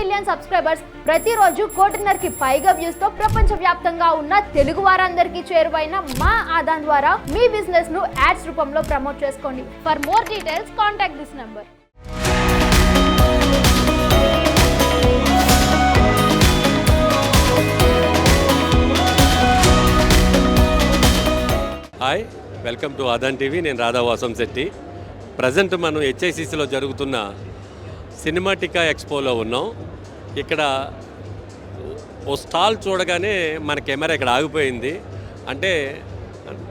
Million subscribers ప్రతిరోజు కోటిన్నరకి పైగా వ్యూస్తో ప్రపంచ వ్యాప్తంగా ఉన్న తెలుగు వారందరికీ చేరువైన మా ఆదాన్ ద్వారా మీ బిజినెస్ను యాడ్స్ రూపంలో ప్రమోట్ చేసుకోండి. For more details contact this number hi welcome to Aadan TV నేను రాధావాసం శెట్టి. ప్రజెంట్ మనం హెచ్ఐసిసిలో జరుగుతున్న సినిమాటికా ఎక్స్పోలో ఉన్నాం. ఇక్కడ ఓ స్టాల్ చూడగానే మన కెమెరా ఇక్కడ ఆగిపోయింది. అంటే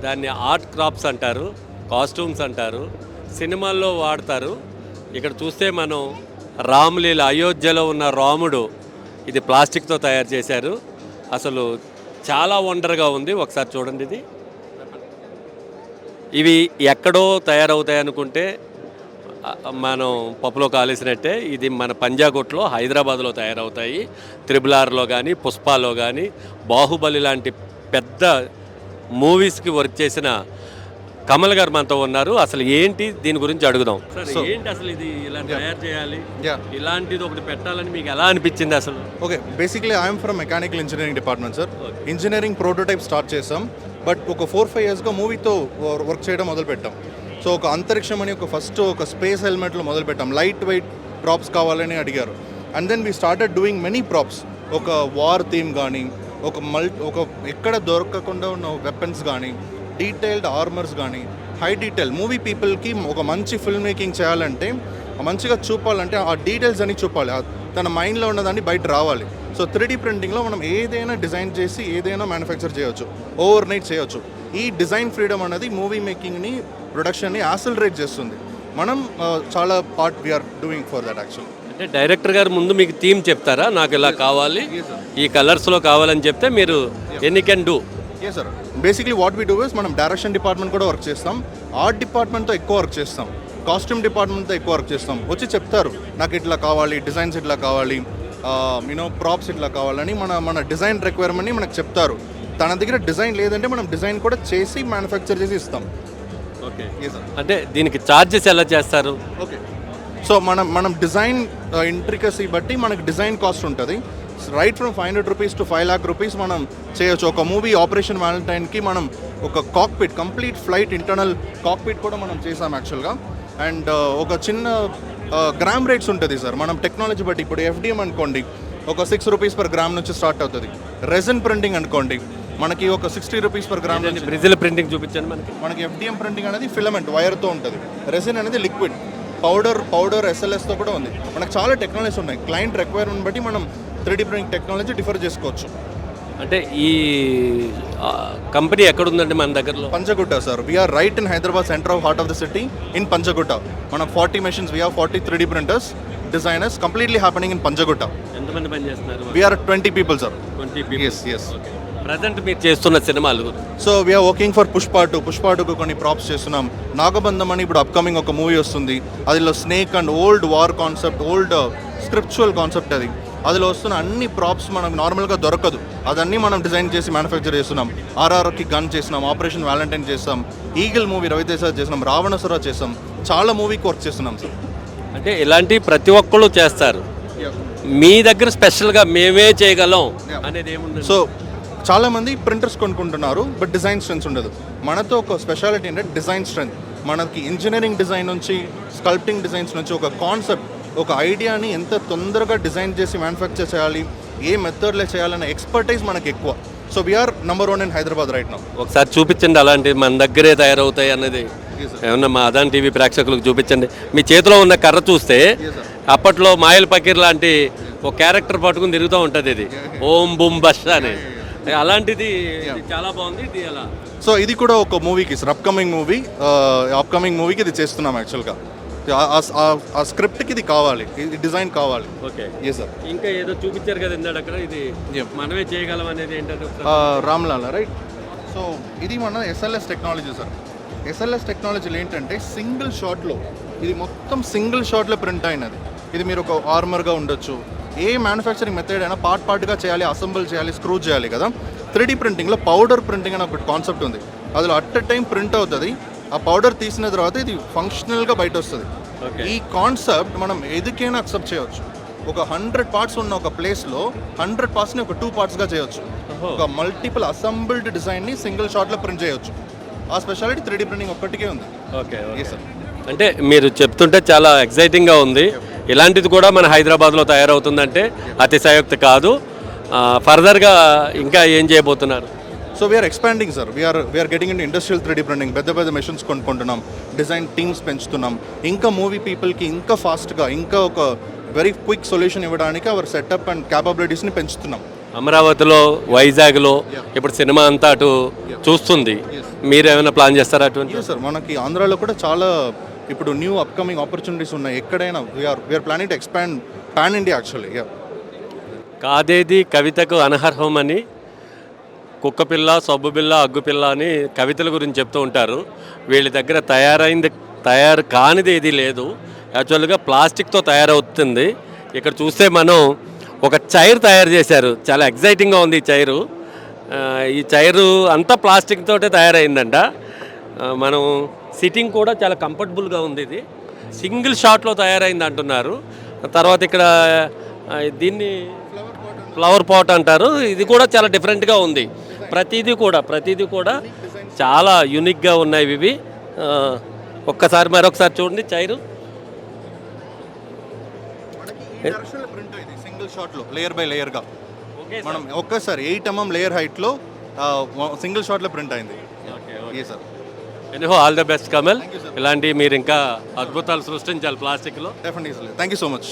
దాన్ని ఆర్ట్ క్రాప్స్ అంటారు కాస్ట్యూమ్స్ అంటారు సినిమాల్లో వాడతారు. ఇక్కడ చూస్తే మనం రాములీల అయోధ్యలో ఉన్న రాముడు ఇది ప్లాస్టిక్తో తయారు చేశారు. అసలు చాలా వండర్గా ఉంది. ఒకసారి చూడండి ఇది. ఇవి ఎక్కడో తయారవుతాయి అనుకుంటే మనం పప్పులో కాలేసినట్టే ఇది మన పంజాగుట్లో హైదరాబాద్లో తయారవుతాయి. త్రిబుల్ ఆర్లో కానీ పుష్పాలో కానీ బాహుబలి లాంటి పెద్ద మూవీస్కి వర్క్ చేసిన కమల్ గారు మనతో ఉన్నారు. అసలు ఏంటి దీని గురించి అడుగుదాం. ఏంటి అసలు ఇది ఇలా తయారు చేయాలి. ఇలాంటిది ఒకటి పెట్టాలని మీకు ఎలా అనిపించింది అసలు? Okay basically I'm from mechanical engineering department sir engineering prototype start చేసాం బట్ ఒక ఫోర్ ఫైవ్ ఇయర్స్గా మూవీతో వర్క్ చేయడం మొదలుపెట్టాం. సో ఒక అంతరిక్షం అని ఒక ఫస్ట్ ఒక స్పేస్ హెల్మెట్లో మొదలుపెట్టాం లైట్ వెయిట్ ప్రాప్స్ కావాలని అడిగారు. And then we started doing many props ఒక వార్ థీమ్ కానీ ఒక మల్ ఒక ఎక్కడ దొరకకుండా ఉన్న వెపన్స్ కానీ డీటెయిల్డ్ ఆర్మర్స్ కానీ హై డీటెయిల్ మూవీ పీపుల్కి ఒక మంచి ఫిల్మ్ మేకింగ్ చేయాలంటే మంచిగా చూపాలంటే ఆ డీటెయిల్స్ అని చూపాలి. తన మైండ్లో ఉన్నదాన్ని బయట రావాలి. సో త్రీ ప్రింటింగ్లో మనం ఏదైనా డిజైన్ చేసి ఏదైనా మ్యానుఫ్యాక్చర్ చేయొచ్చు. ఓవర్ నైట్ చేయొచ్చు. ఈ డిజైన్ ఫ్రీడమ్ అనేది మూవీ మేకింగ్ని ప్రొడక్షన్ని యాసిలరేట్ చేస్తుంది. మనం చాలా part we are doing for that actual అంటే డైరెక్టర్ గారు ముందు మీకు థీమ్ చెప్తారా? నాకు ఇలా కావాలి ఈ కలర్స్లో కావాలని చెప్తే మీరు ఎన్ని can do A sir basically what we do is మనం డైరెక్షన్ డిపార్ట్మెంట్ కూడా వర్క్ చేస్తాం. ఆర్ట్ డిపార్ట్మెంట్తో ఎక్కువ వర్క్ చేస్తాం. కాస్ట్యూమ్ డిపార్ట్మెంట్తో ఎక్కువ వర్క్ చేస్తాం. వచ్చి చెప్తారు నాకు ఇట్లా కావాలి డిజైన్స్ ఇట్లా కావాలి యూనో ప్రాప్స్ ఇట్లా కావాలని మన మన డిజైన్ రిక్వైర్మెంట్ని మనకు చెప్తారు. తన దగ్గర డిజైన్ లేదంటే మనం డిజైన్ కూడా చేసి మ్యానుఫ్యాక్చర్ చేసి ఇస్తాం. ఓకే. అంటే దీనికి చార్జెస్ ఎలా చేస్తారు? ఓకే. సో మనం మనం డిజైన్ ఇంట్రికసీ బట్టి మనకి డిజైన్ కాస్ట్ ఉంటుంది. Right from five hundred rupees to five lakh rupees మనం చేయొచ్చు. ఒక మూవీ ఆపరేషన్ వ్యాలంటైన్కి మనం ఒక cockpit complete flight internal cockpit కూడా మనం చేసాం యాక్చువల్గా అండ్ ఒక చిన్న గ్రామ్ రేట్స్ ఉంటుంది సార్ మనం టెక్నాలజీ బట్టి ఇప్పుడు ఎఫ్డిఎం అనుకోండి ఒక సిక్స్ రూపీస్ పర్ గ్రామ్ నుంచి స్టార్ట్ అవుతుంది. రెజన్ ప్రింటింగ్ అనుకోండి మనకి ఒక సిక్స్టీ రూపీస్ పర్ గ్రామ్ నుంచి బ్రెజిల్ ప్రింటింగ్ చూపించండి మనకి. మనకి ఎఫ్డిఎం ప్రింటింగ్ అనేది ఫిలమెంట్ వైర్తో ఉంటుంది. రెసిన్ అనేది లిక్విడ్ పౌడర్ పౌడర్ ఎస్ఎల్ఎస్తో కూడా ఉంది. మనకు చాలా టెక్నాలజీస్ ఉన్నాయి. క్లయింట్ రిక్వైర్మెంట్ బట్టి మనం త్రీ ప్రింటింగ్ టెక్నాలజీ డిఫర్ చేసుకోవచ్చు. అంటే ఈ కంపెనీ ఎక్కడుందండి మన దగ్గరలో? Panjagutta sir. We are right in Hyderabad centre of heart of the city in Panjagutta. మన forty machines we are forty three printers designers completely happening in Panjagutta. ఎంతమంది పని చేస్తున్నారు we are twenty people sir twenty yes yes present మీరు చేస్తున్న సినిమాలు. So we are working for Pushpa two Pushpa టూకు కొన్ని props చేస్తున్నాం. నాగబంధం అని ఇప్పుడు అప్కమింగ్ ఒక మూవీ వస్తుంది. అదిలో snake and old war concept old scriptural concept అది. అదిలో వస్తున్న అన్ని ప్రాప్స్ మనకు నార్మల్గా దొరకదు. అదన్నీ మనం డిజైన్ చేసి మ్యానుఫ్యాక్చర్ చేస్తున్నాం. ఆర్ఆర్కి గన్ చేసినాం ఆపరేషన్ వ్యాలంటైన్ చేస్తాం ఈగిల్ మూవీ రవితేజ చేసినాం రావణసుర చేస్తాం చాలా మూవీకి వర్క్ చేస్తున్నాం. సార్ అంటే ఇలాంటి ప్రతి ఒక్కళ్ళు చేస్తారు. మీ దగ్గర స్పెషల్గా మేమే చేయగలం అనేది ఏముంది సో చాలా మంది ప్రింటర్స్ కొనుక్కుంటున్నారు బట్ డిజైన్ స్ట్రెంత్ ఉండదు. మనతో ఒక స్పెషాలిటీ ఏంటంటే డిజైన్ స్ట్రెంత్ మనకి ఇంజనీరింగ్ డిజైన్ నుంచి స్కల్ప్టింగ్ డిజైన్స్ నుంచి ఒక కాన్సెప్ట్ ఒక ఐడియాని ఎంత తొందరగా డిజైన్ చేసి మ్యానుఫ్యాక్చర్ చేయాలి ఏ మెథడ్లో చేయాలనే ఎక్స్పర్టైజ్ మనకి ఎక్కువ. So we are number one in Hyderabad right now ఒకసారి చూపించండి అలాంటి మన దగ్గరే తయారవుతాయి అన్నది. ఏమన్నా మా అదాన్ టీవీ ప్రేక్షకులకు చూపించండి. మీ చేతిలో ఉన్న కర్ర చూస్తే అప్పట్లో మాయల్ పకీర్ లాంటి ఒక క్యారెక్టర్ పట్టుకుని తిరుగుతూ ఉంటుంది ఇది. ఓం బుమ్ బష్ అని. అలాంటిది ఇది చాలా బాగుంది ఇది ఎలా సో ఇది కూడా ఒక మూవీకి సార్ అప్కమింగ్ మూవీ అప్కమింగ్ మూవీకి ఇది చేస్తున్నాం యాక్చువల్గా ఆ స్క్రిప్ట్కి ఇది కావాలి ఇది డిజైన్ కావాలి. ఓకే. ఏ సార్ ఇంకా ఏదో చూపించారు కదా ఇందాడు అక్కడ ఇది మనమే చేయగలం అనేది ఏంటంటే రామ్లాల్ రైట్ సో ఇది మన ఎస్ఎల్ఎస్ టెక్నాలజీ సార్ ఎస్ఎల్ఎస్ టెక్నాలజీలు ఏంటంటే సింగిల్ షాట్లో ఇది మొత్తం సింగిల్ షాట్లో ప్రింట్ అయినది. ఇది మీరు ఒక ఆర్మర్గా ఉండొచ్చు ఏ మ్యానుఫ్యాక్చరింగ్ మెథడ్ అయినా పార్ట్ పార్ట్గా చేయాలి అసెంబుల్ చేయాలి స్క్రూ చేయాలి కదా. త్రీ డీ ప్రింటింగ్లో పౌడర్ ప్రింటింగ్ అని ఒక కాన్సెప్ట్ ఉంది. అందులో అట్ ఎ టైం ప్రింట్ అవుతుంది. ఆ పౌడర్ తీసిన తర్వాత ఇది ఫంక్షనల్గా బయట వస్తుంది. ఈ కాన్సెప్ట్ మనం ఎదుకైనా అక్సెప్ట్ చేయవచ్చు. ఒక హండ్రెడ్ పార్ట్స్ ఉన్న ఒక ప్లేస్లో హండ్రెడ్ పార్ట్స్ని ఒక టూ పార్ట్స్గా చేయొచ్చు ఒక మల్టిపుల్ అసెంబుల్డ్ డిజైన్ని సింగిల్ షాట్లో ప్రింట్ చేయొచ్చు ఆ స్పెషాలిటీ త్రీ ప్రింటింగ్ ఒక్కటికే ఉంది. ఓకే ఎస్ సార్ అంటే మీరు చెప్తుంటే చాలా ఎక్సైటింగ్గా ఉంది. ఇలాంటిది కూడా మన హైదరాబాద్లో తయారవుతుందంటే అతిశయోక్తి కాదు. ఫర్దర్గా ఇంకా ఏం చేయబోతున్నారు? So we are expanding sir we are we are getting in industrial three printing పెద్ద పెద్ద మెషిన్స్ కొనుక్కుంటున్నాం. డిజైన్ టీమ్స్ పెంచుతున్నాం. ఇంకా మూవీ పీపుల్కి ఇంకా ఫాస్ట్గా ఇంకా ఒక వెరీ క్విక్ సొల్యూషన్ ఇవ్వడానికి అవర్ సెటప్ అండ్ క్యాపబిలిటీస్ని పెంచుతున్నాం. అమరావతిలో వైజాగ్లో ఇప్పుడు సినిమా అంతా అటు చూస్తుంది. మీరు ఏమైనా ప్లాన్ చేస్తారా అటువంటి సార్ మనకి ఆంధ్రాలో కూడా చాలా ఇప్పుడు న్యూ అప్కమింగ్ ఆపర్చునిటీస్ ఉన్నాయి. ఎక్కడైనా we are we are planning to expand pan India actually కాదేది కవితకు అనర్హం అని కుక్కపిల్ల సబ్బుపిల్ల అగ్గుపిల్ల అని కవితల గురించి చెప్తూ ఉంటారు. వీళ్ళ దగ్గర తయారైంది తయారు కానిది ఏది లేదు. యాక్చువల్గా ప్లాస్టిక్తో తయారవుతుంది. ఇక్కడ చూస్తే మనం ఒక చైర్ తయారు చేశారు. చాలా ఎగ్జైటింగ్గా ఉంది ఈ చైరు. ఈ చైరు అంతా ప్లాస్టిక్ తోటే తయారైందంట. మనం సిట్టింగ్ కూడా చాలా కంఫర్టబుల్గా ఉంది ఇది. సింగిల్ షాట్లో తయారైంది అంటున్నారు. తర్వాత ఇక్కడ దీన్ని ఫ్లవర్ పాట్ అంటారు. ఇది కూడా చాలా డిఫరెంట్గా ఉంది. ప్రతిదీ కూడా ప్రతిదీ కూడా చాలా యూనిక్గా ఉన్నాయి ఇవి. ఒక్కసారి మరొకసారి చూడండి చైరు. సింగిల్ షాట్లో లేయర్ బై లేయర్గా మనం ఒక్కసారి ఎయిట్ ఎంఎం లేయర్ హైట్లో సింగిల్ షాట్లో ప్రింట్ అయింది. ఏ sir anyhow all the best Kamal ఇలాంటి మీరు ఇంకా అద్భుతాలు సృష్టించాలి ప్లాస్టిక్లో. Definitely thank you so much